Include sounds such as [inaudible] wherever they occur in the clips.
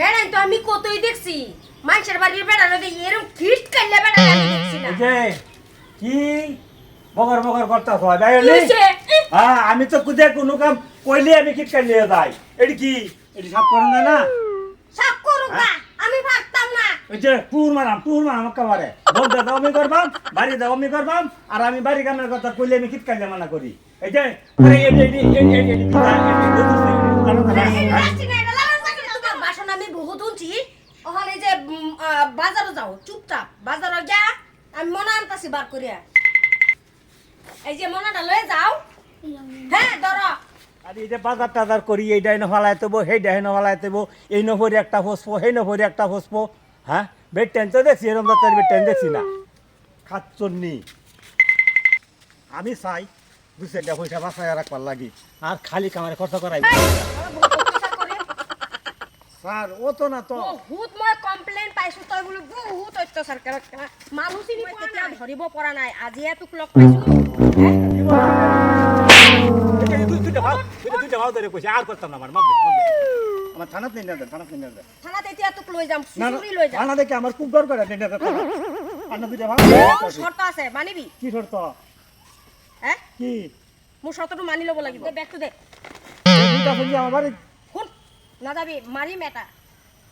বেড়াই তো আমি কতই দেখছি মানুষের বাড়ির বেড়ানো দিয়ে এরকম খিট বেড়াই আমি দেখছি না যে কি বগর বগর করতাছ ভাই কি হইছে? হ্যাঁ আমি তো কুদে কোনো কাম কইলে আমি নিয়ে যাই এটি কি এটি সাপ করেন না না সাপ করুক না আমি ভাবতাম না ওই যে টুর মারাম টুর মারাম বলতে দাও আমি করবাম বাড়ি দাও আমি করবাম আর আমি বাড়ি কামের কথা কইলে আমি কিটকা নিয়ে মানা করি এই যে আরে এটি এটি এটি এটি এটি তোমার বাজারও যাও চুপচাপ। বাজারও গিয়া আমি মনে আনতাছি বার করিয়া। এই যে মনাটা লয়ে যাও। হ্যাঁ ধরো। আর এই যে বাজার টাজার করি এই ডাইনো ফালাই দেবো সেই ডাইনো ফালাই দেবো এই নভরি একটা ফসবো সেই নভরি একটা ফসবো হ্যাঁ? বেড টেন তো দেখছি এরকম দত্তের বেড টেন দেখছি না। খাচ্চন্নি আমি চাই দু চারটা পয়সা বাঁচাই রাখবার লাগি আর খালি কামারে খরচ করাই এই, আমার বহুত অত্যাচার করে। স্যার ও তো না তো। বহুত মই কমপ্লেইন পাইছো তই বোলো বহুত অত্যাচার কৰে মানুহ চিনি মই কেতিয়া ধৰিব পৰা নাই আজিহে তোক লগ পাইছো। না আমার থানাত নিয়ে দে থানাত নিয়ে দে। থানাত এতিয়া তোক লৈ যাম না না লৈ যাম। থানা দেখে আমার খুব ডর করে নিয়ে দে আন্না দুইটা মোৰ চৰ্ত আছে মানিবি? কি শর্ত হে? কি? মোৰ চৰ্তটো মানি ল'ব লাগিব। দে বেগটো দে। দুইটা শুনি আমার বাড়ি শুন নাযাবি মাৰিম এটা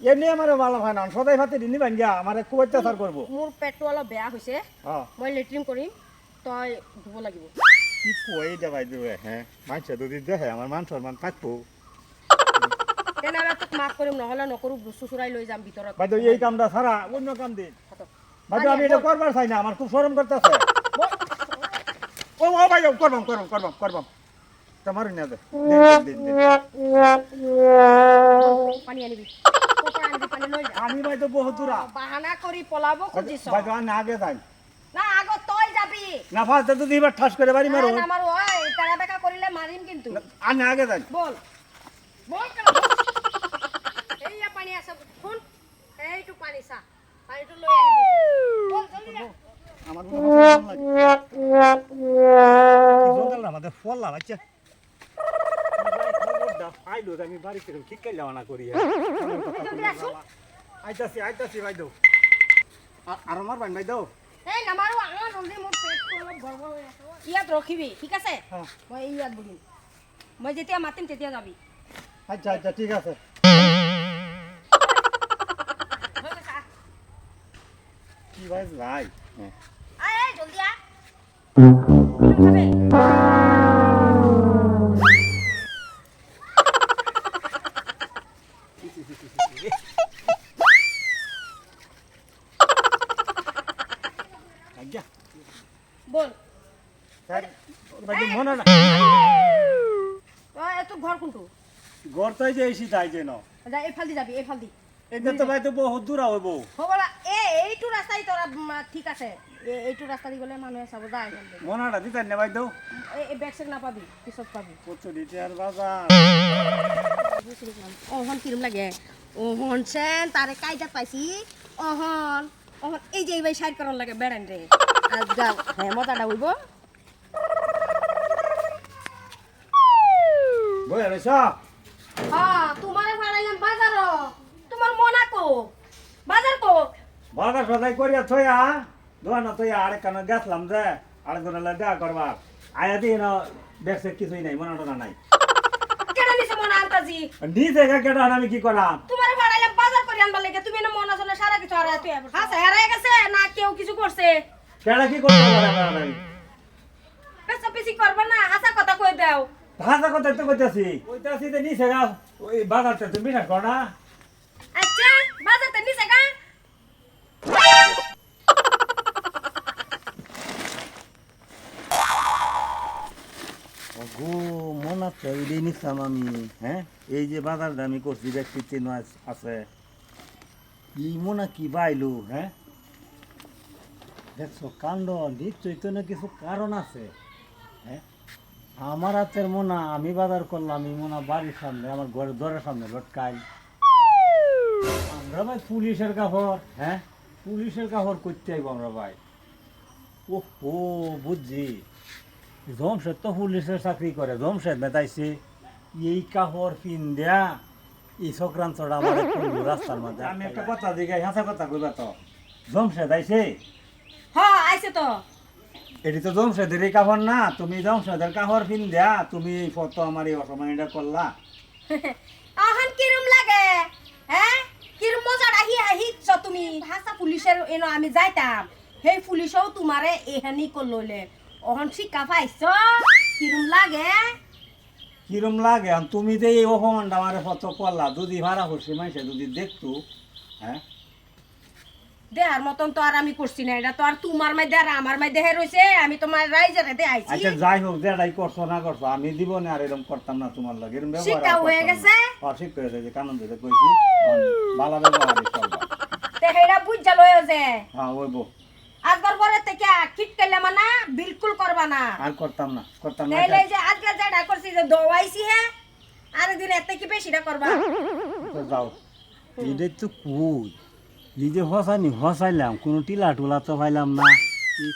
এমনি আমার ভালো হয় না সদাই ভাতে দিনই ভাঙ্গি আমার খুব অত্যাচার করব মোৰ পেটটো অলপ বেয়া হৈছে। মই লেট্ৰিন কৰিম তই ধুব লাগিব। কি কই দে দেবে হ্যাঁ মানুষে যদি দেখে আমার মান সম্মান থাকব তেনেহ'লে তোক মাফ কৰিম নহ'লে নকৰোঁ বস্তু চুৰাই লৈ যাম ভিতৰত। ভাই এই কামটা ছাড়া অন্য কাম দিন। ভাই আমি এটা করবার চাই না আমার খুব শরম করতেছে ও ও ভাই করবাম করবাম করবাম না দে। পানী আনিবি আমি ভাই তো বহুত দূরা বাহানা কৰি পলাব খুজিছ ভাই তো না আগে যাই না তই যাবি না তো ঠাস করে বাড়ি মারো না, ঐ তেৰা বেকা কৰিলে মাৰিম কিন্তু আনে আগে যাই বল বল বল। এইয়া পানী আছে শুন এইটো পানী চা পানীটো লৈ আহিবি বল জলদি যা। আমার কোনো আমাদের ফল না বাচ্চা আমি বাড়ি থেকে ঠিক কাইলে না করি আইতাছি আইতাছি ভাই দাও আর আমার ভাই ভাই দাও এই নামাৰো আহা জলদি মোৰ পেটটো অলপ গৰবৰ হৈ আছে ইয়াত ৰখিবি ঠিক আছে হ্যাঁ মই ইয়াত বহিম মই যেতিয়া মাতিম তেতিয়া যাবি আচ্ছা আচ্ছা ঠিক আছে। কি ভাই ভাই হ্যাঁ আয়, আয়, জলদি আহ। [laughs] আজ্ঞা। বল। ভাই মনে না? তই ঘৰ কোনটো? গড়তাই যে এসি তাই যে ন যা যাবি এইফালেদি এটা তো ভাই তো বহুত দূর হইব। হ'বলা এই এইটো ৰাস্তাই তোৰা ঠিক আছে। এই- এইটো ৰাস্তা দি গ'লে মানুহে চাব যা এইফালে দি। মনাটা দিতেন না ভাই এই এই বেগ চেগ নাপাবি পিছত পাবি। বাজার অহন কিরম লাগে। অহন চেন তারে কাইজাত পাইছি। অহন। অহন এই যে এইবাই সাইড করার লাগে বেড়ান রে। [laughs] আর যাও হ্যাঁ মজাটা হইব। বই রইছ হ্যাঁ তোমারে ফাড়াইলাম বাজার। তোমার মনা কো বাজার কো বাজার সদাই করিয়া থইয়া দোয়ানা থইয়া আরেক কানে গেছলাম যে আরেক জনের দেখা করবার। আয়া দিয়ে না দেখছে কিছুই নাই মনে টনা নাই। কেডা নিছে মনা আনতাজি কেটা আমি কি করাম তোমারে ফাড়াইলাম বাজার করে আনবার লাগে তুমি না মনা জনে সারা কিছু হারাই তুই হাসা হারাই গেছে না কেউ কিছু করছে। কেটা কি করতে পারে পেছা পেছি করবা না হাসা কথা কই দাও। ভাষা কথা তো কইতাছি। কইতাছি যে নিচে গা ওই বাজারটা তুমি বিশ্বাস কর আচ্ছা বাজারতে নিছে গা। গো মনে এই নিচ্ছাম আমি হ্যাঁ? এই যে বাজারটা আমি করছি ব্যক্তি চিহ্ন আছ- আছে এই মনে কি বাইলু হ্যাঁ? দেখছ, কাণ্ড নিশ্চয়ই তো না কিছু কারণ আছে হ্যাঁ? আমার হাতের মোনা আমি বাজার করলাম এই মোনা বাড়ির সামনে, আমার ঘরের দরের সামনে লটকাই আমরা ভাই পুলিশের কাপড় হ্যাঁ? পুলিশের কাপড় করতে আইব আমরা ভাই। ও ও বুঝছি। জমশেদ তো পুলিশের চাকরি করে, জমশেদ বেতাইছে এই কাপড় পিন দেয়া। এই সংক্রান্তটা আমার একটু রাস্তার মধ্যে আমি একটা কথা দিকে হাসা কথা কইবা তো। জমশেদ আইছে? হ আইছে তো। এটি তো জমশেদের কাপড় না তুমি জমশেদের কাপড় পিন দেয়া তুমি এই ফটো আমার এই অসময়টা করলা। [laughs] আহান কিরম লাগে হ্যাঁ কিরম মজা আহি আহিছ তুমি। হাসা পুলিশের এনো আমি যাইতাম। সেই পুলিশও তোমারে এহানি করলইলে অহন শিক্ষা পাইছ? কিরম লাগে? কিরম লাগে? আর তুমি যে এই অপমানটা আমার ফটো করলা? যদি ভাড়া করছি মাইসে যদি দেখতো হ্যাঁ? দেহার মতন তো আর আমি করছি না। এটা তো আর তোমার মাই আর আমার মাই দেহে রয়েছে আমি তোমার রাইজারে দে আইছি। আচ্ছা যাই হোক করছ না করছ আমি দিব না আর এরকম করতাম না তোমার লাগে। এরকম ব্যবহার আর শিক্ষা হয়ে গেছে? হ্যাঁ, শিক্ষা হয়ে গেছে কানন্দ দিতে কইছি। অন বালা ব্যবহারই চলবা তে হেরা বুঝা লয়ে যে। হ্যাঁ ওইব আজবার পরে থেকে কিট করলে মানা বিলকুল করবা না। আর করতাম না করতাম না তাইলে যে আজকে যেটা করছি যে দোয়াইছি হ্যাঁ দিন এত কি বেশিটা করবা। তো যাও। এটাই তো কই? নিজে হসানি হসাইলাম কোনো টিলা টুলা তো পাইলাম না। এই